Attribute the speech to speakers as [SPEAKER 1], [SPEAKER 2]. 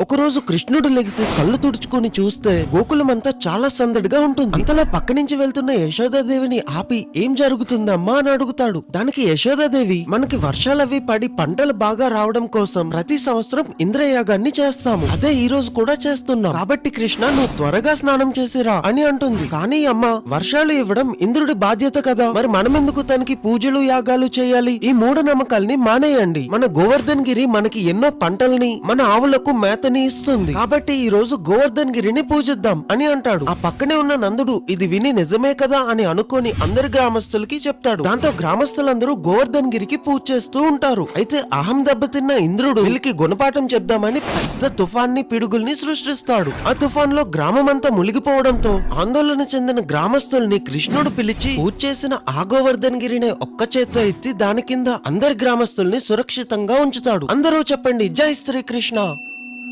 [SPEAKER 1] ఒకరోజు కృష్ణుడు లెగిసి కళ్ళు తుడుచుకొని చూస్తే గోకులమంతా చాలా సందడిగా ఉంటుంది. అంతలా పక్క నుంచి వెళ్తున్న యశోదాదేవిని ఆపి ఏం జరుగుతుందమ్మా అని అడుగుతాడు. దానికి యశోదాదేవి మనకి వర్షాలవి పడి పంటలు బాగా రావడం కోసం ప్రతి సంవత్సరం ఇంద్రయాగాన్ని చేస్తాము. అదే ఈ రోజు కూడా చేస్తున్నాం. కాబట్టి కృష్ణ నువ్వు త్వరగా స్నానం చేసిరా అని అంటుంది. కానీ అమ్మ వర్షాలు ఇవ్వడం ఇంద్రుడి బాధ్యత కదా. మరి మనమెందుకు తనకి పూజలు యాగాలు చేయాలి? ఈ మూఢనమ్మకాల్ని మానేయండి. మన గోవర్ధన్ గిరి మనకి ఎన్నో పంటల్ని మన ఆవులకు మేతని ఇస్తుంది. కాబట్టి ఈ రోజు గోవర్ధన్ గిరిని పూజిద్దాం అని అంటాడు. ఆ పక్కనే ఉన్న నందుడు ఇది విని నిజమే కదా? అని అనుకొని అందరి గ్రామస్తులకి చెప్తాడు. దాంతో గ్రామస్తులందరూ గోవర్ధన్ గిరికి పూజ చేస్తూ ఉంటారు. అయితే అహం దెబ్బతిన్న ఇంద్రుడు వీళ్ళకి గుణపాఠం చెప్దామని పెద్ద తుఫాన్ని పిడుగుల్ని సృష్టిస్తాడు. ఆ తుఫాన్లో గ్రామమంతా మునిగిపోవడంతో ఆందోళన చెందిన గ్రామస్తుల్ని కృష్ణుడు పిలిచి పూజ చేసిన ఆ గోవర్ధన్ గిరిని ఒక్క చేత్తో ఎత్తి దాని కింద అందరి గ్రామస్తుల్ని సురక్షితంగా ఉంచుతాడు. అందరూ చెప్పండి జై శ్రీకృష్ణ.